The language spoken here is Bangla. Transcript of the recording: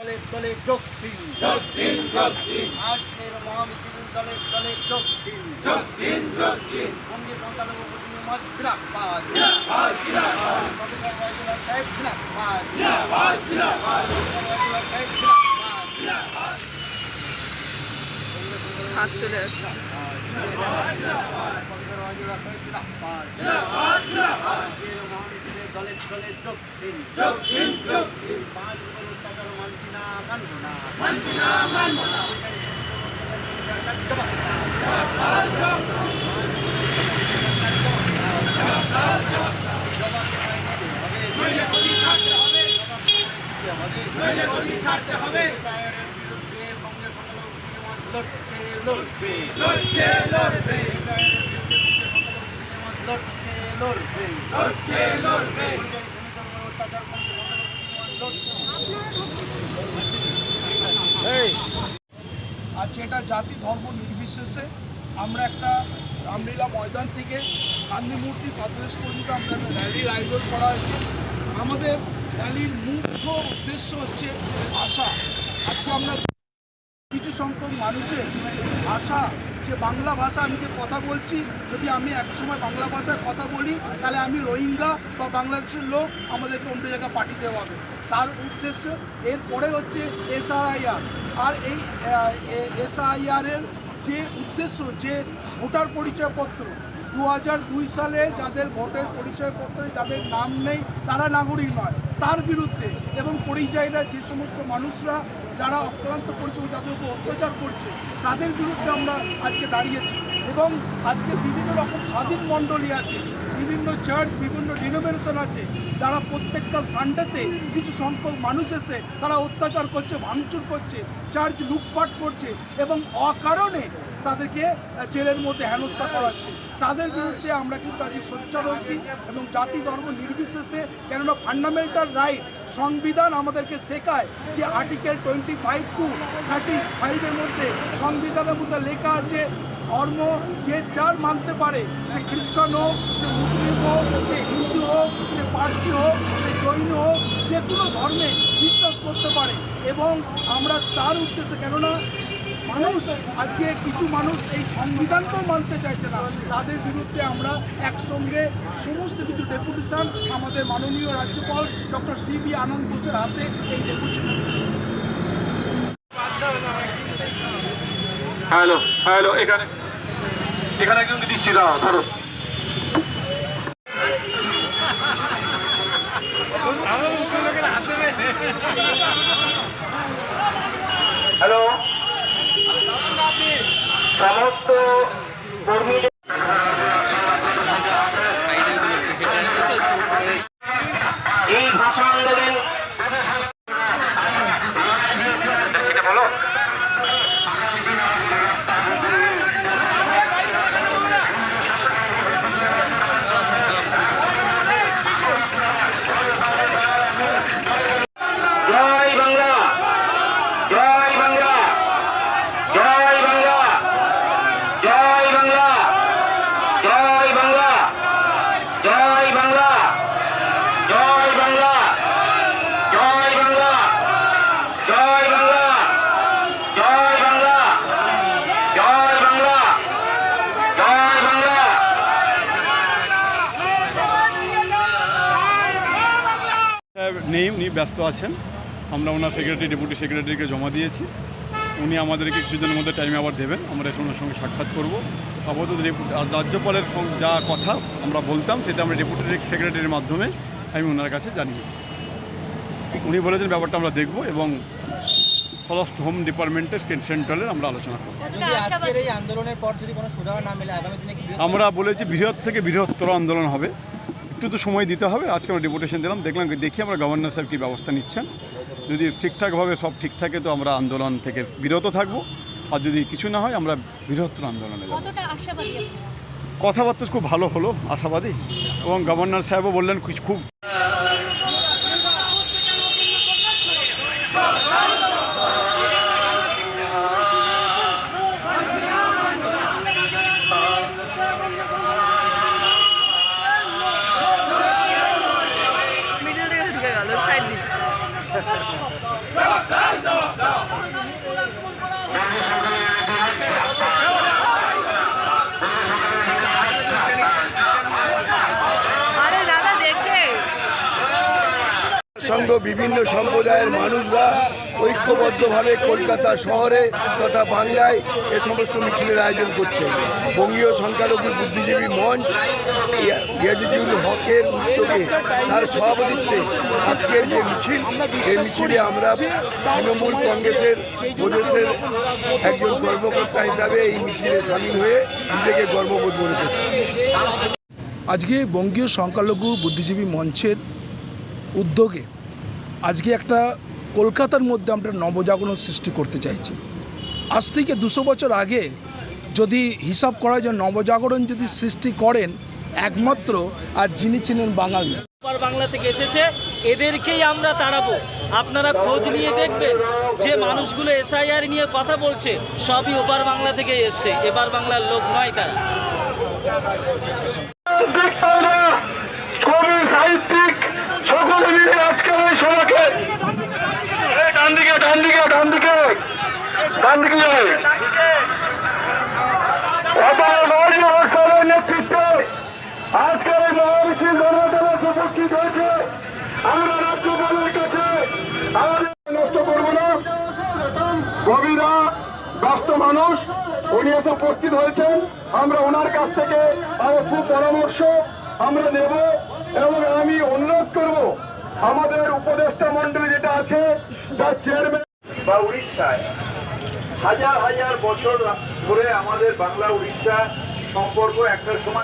দলে দলে যোগ দিন। যোগ দিন যোগ দিন। আজকের মহামিছিল দলে দলে যোগ দিন। যোগ দিন যোগ দিন। বঙ্গীয় সংখ্যালঘু প্রতিনিধি জিন্দাবাদ জিন্দাবাদ জিন্দাবাদ প্রফেসর ওয়াহিদুল্লাহ সাহেব জিন্দাবাদ জিন্দাবাদ জিন্দাবাদ প্রফেসর ওয়াহিদুল্লাহ সাহেব জিন্দাবাদ জিন্দাবাদ হাত চলে আসছে। প্রফেসর ওয়াহিদুল্লাহ সাহেব জিন্দাবাদ জিন্দাবাদ জিন্দাবাদ দলে দলে যোগ দিন যোগ দিন যোগ দিন পাঁচ বছর অত্যাচার মানছি না। মানব না। মানছি না মানব না নির্বিশেষে আমরা একটা রামলীলা ময়দান থেকে গান্ধী মূর্তি প্রদেশ পর্যন্ত আমরা একটা র্যালির আয়োজন করা হয়েছে। আমাদের র্যালির মুখ্য উদ্দেশ্য হচ্ছে আশা। আজকে আমরা কিছু সংখ্যক মানুষের ভাষা যে বাংলা ভাষা আমি যে কথা বলছি, যদি আমি একসময় বাংলা ভাষায় কথা বলি, তাহলে আমি রোহিঙ্গা বা বাংলাদেশের লোক আমাদেরকে অন্য জায়গায় পাঠিয়ে দেওয়া হবে। তার উদ্দেশ্য এরপরে হচ্ছে এসআরআইআর। আর এই এসআইআরের যে উদ্দেশ্য, যে ভোটার পরিচয়পত্র দু দুই সালে যাদের ভোটের পরিচয়পত্রে যাদের নাম নেই, তারা নাগরিক নয়। তার বিরুদ্ধে এবং পরিযায়ীরা যে সমস্ত মানুষরা, যারা অক্লান্ত পরিশ্রম তাদের উপর অত্যাচার করছে, তাদের বিরুদ্ধে আমরা আজকে দাঁড়িয়েছি। এবং আজকে বিভিন্ন রকম স্বাধীন মণ্ডলী আছে বিভিন্ন চার্চ বিভিন্ন ডিনোমিনেশন আছে, যারা প্রত্যেকটা সানডেতে কিছু সংখ্যক মানুষ এসে তারা অত্যাচার করছে, ভাঙচুর করছে চার্চ লুটপাট করছে এবং অকারণে তাদেরকে জেলের মধ্যে হেনস্থা করাচ্ছে। তাদের বিরুদ্ধে আমরা কিন্তু আজকে সোচ্চার হয়েছি এবং জাতি ধর্ম নির্বিশেষে, কেননা ফান্ডামেন্টাল রাইট সংবিধান আমাদেরকে শেখায় যে article twenty five to thirty ফাইভের মধ্যে সংবিধানের মধ্যে লেখা আছে ধর্ম যে যার মানতে পারে, সে খ্রিস্টান হোক, সে মুসলিম হোক, সে হিন্দু হোক, সে পার্সি হোক, সে জৈন হোক, যে কোনো ধর্মে বিশ্বাস করতে পারে। এবং আমরা তার উদ্দেশ্যে কেননা, মানুষ, আজকে কিছু মানুষ এই সংবিধানকেও মানতে চাইছে না, তাদের বিরুদ্ধে আমরা একসঙ্গে সমস্ত কিছু ডেপুটেশন আমাদের মাননীয় রাজ্যপাল ডক্টর সি বি আনন্দ ঘোষের হাতে এই ডেপুটেশন। হ্যালো হ্যালো এখানে এখানে একজন দিচ্ছি দাও ধরো। হ্যালো সমস্ত কর্মীদের নেই উনি ব্যস্ত আছেন। আমরা ওনার সেক্রেটারি ডেপুটি সেক্রেটারিকে জমা দিয়েছি। উনি আমাদেরকে কিছুদিনের মধ্যে টাইম আবার দেবেন। আমরা এসে ওনার সঙ্গে সাক্ষাৎ করব। আপাতত রাজ্যপালের যা কথা আমরা বলতাম সেটা আমরা ডেপুটি সেক্রেটারির মাধ্যমে আমি ওনার কাছে জানিয়েছি। উনি বলেছেন ব্যাপারটা আমরা দেখব এবং ফরেস্ট হোম ডিপার্টমেন্টের সেন্ট্রালের আমরা আলোচনা করব। আজকের এই আন্দোলনের পর যদি কোনো সুরাহা না মেলে আগামী দিনে কি বৃহত্তর- আমরা বলেছি বৃহৎ থেকে বৃহত্তর আন্দোলন হবে। একটু তো সময় দিতে হবে। আজকে আমরা ডেপুটেশন দিলাম। দেখলাম দেখি আমরা গভর্নর সাহেব কী ব্যবস্থা নিচ্ছেন। যদি ঠিকঠাকভাবে সব ঠিক থাকে তো আমরা আন্দোলন থেকে বিরত থাকব। আর যদি কিছু না হয় আমরা বৃহত্তর আন্দোলনে যাব। কথাবার্তা খুব ভালো হলো আশাবাদী। এবং গভর্নর সাহেবও বললেন খুব ڀوڪل ڏاڻ ڏاڻ جا সঙ্গ বিভিন্ন সম্প্রদায়ের মানুষরা ঐক্যবদ্ধভাবে কলকাতা শহরে তথা বাংলায় এ সমস্ত মিছিলের আয়োজন করছে। বঙ্গীয় সংখ্যালঘু বুদ্ধিজীবী মঞ্চ ইয়াজিজুল হকের উদ্যোগে তার সভাপতিত্বে আজকের যে মিছিল, এই মিছিলে আমরা তৃণমূল কংগ্রেসের প্রদেশের একজন কর্মকর্তা হিসাবে এই মিছিলে সামিল হয়ে নিজেকে গর্ববোধ মনে করছি। আজকে বঙ্গীয় সংখ্যালঘু বুদ্ধিজীবী মঞ্চের উদ্যোগে আজকে একটা কলকাতার মধ্যে আমরা নবজাগরণ সৃষ্টি করতে চাইছি। আজ থেকে দুশো বছর আগে যদি হিসাব করা যায় নবজাগরণ যদি সৃষ্টি করেন একমাত্র আর যিনি ছিলেন বাঙালি। ওপার বাংলা থেকে এসেছে এদেরকেই আমরা তাড়াবো। আপনারা খোঁজ নিয়ে দেখবেন যে মানুষগুলো এসআইআর নিয়ে কথা বলছে সবই ওপার বাংলা থেকে এসছে এবার বাংলার লোক নয় তারা। সকলে মিলে আজকের এই সভাকে। ডান দিকে ডান দিকে ডান দিকে। ডান দিকে যাবে নেতৃত্বে আজকের এই হয়েছে। আমরা রাজ্যপালের কাছে আমাদের নষ্ট করব না। কবিরা ব্যস্ত মানুষ, উনি এসে উপস্থিত হয়েছেন। আমরা ওনার কাছ থেকে আরও সুপরামর্শ আমরা নেব এবং আমি অনুরোধ করব আমাদের উপদেষ্টা মন্ডলী যেটা আছে, তার চেয়ারম্যান বা উড়িষ্যায় হাজার হাজার বছর ধরে আমাদের বাংলা উড়িষ্যা সম্পর্ক একটা সময়